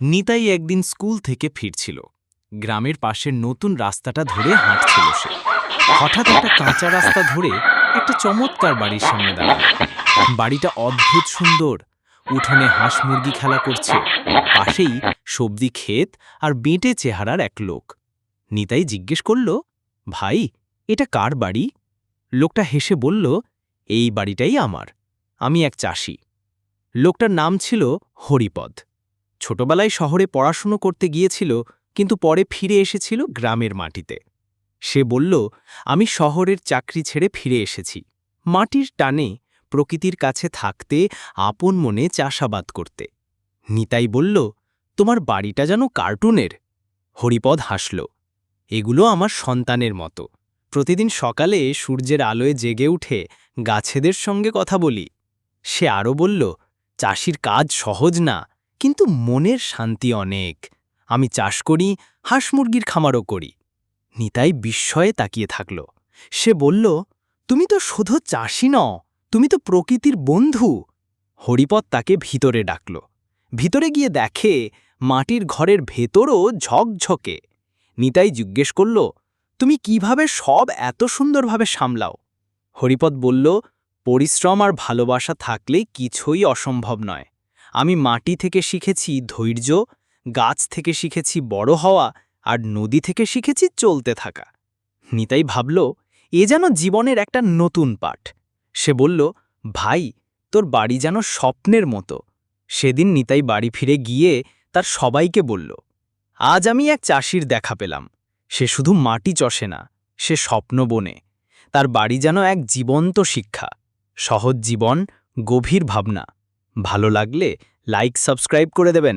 নিতাই একদিন স্কুল থেকে ফিরছিল। গ্রামের পাশের নতুন রাস্তাটা ধরে হাঁটছিল সে। হঠাৎ একটা কাঁচা রাস্তা ধরে একটা চমৎকার বাড়ির সামনে দাঁড়াল। বাড়িটা অদ্ভুত সুন্দর। উঠোনে হাঁস মুরগি খেলা করছে। পাশেই সবজি ক্ষেত আর বেঁটে চেহারার এক লোক। নিতাই জিজ্ঞেস করল, ভাই, এটা কার বাড়ি? লোকটা হেসে বলল, এই বাড়িটাই আমার। আমি এক চাষি। লোকটার নাম ছিল হরিপদ। ছোটবেলায় শহরে পড়াশুনো করতে গিয়েছিল, কিন্তু পরে ফিরে এসেছিল গ্রামের মাটিতে। সে বলল, আমি শহরের চাকরি ছেড়ে ফিরে এসেছি। মাটির টানে প্রকৃতির কাছে থাকতে, আপন মনে চাষাবাদ করতে। নিতাই বলল, তোমার বাড়িটা যেন কার্টুনের? হরিপদ হাসল, এগুলো আমার সন্তানের মতো। প্রতিদিন সকালে সূর্যের আলোয় জেগে উঠে গাছেদের সঙ্গে কথা বলি। সে আরও বলল, চাষির কাজ সহজ না কিন্তু মনের শান্তি অনেক। আমি চাষ করি, হাঁস মুরগির খামারও করি। নিতাই বিস্ময়ে তাকিয়ে থাকল। সে বলল, তুমি তো শুধু চাষি নও, তুমি তো প্রকৃতির বন্ধু। হরিপদ তাকে ভিতরে ডাকল। ভিতরে গিয়ে দেখে মাটির ঘরের ভেতরও ঝকঝকে। নিতাই জিজ্ঞেস করল, তুমি কীভাবে সব এত সুন্দরভাবে সামলাও? হরিপদ বলল, পরিশ্রম আর ভালোবাসা থাকলে কিছুই অসম্ভব নয়। আমি মাটি থেকে শিখেছি ধৈর্য, গাছ থেকে শিখেছি বড় হওয়া, আর নদী থেকে শিখেছি চলতে থাকা। নিতাই ভাবল, এ যেন জীবনের একটা নতুন পাঠ। সে বলল, ভাই, তোর বাড়ি যেন স্বপ্নের মতো। সেদিন নিতাই বাড়ি ফিরে গিয়ে তার সবাইকে বলল, আজ আমি এক চাষির দেখা পেলাম। সে শুধু মাটি চষে না, সে স্বপ্ন বনে। তার বাড়ি যেন এক জীবন্ত শিক্ষা, সহজ জীবন, গভীর ভাবনা। ভালো লাগলে লাইক সাবস্ক্রাইব করে দেবেন।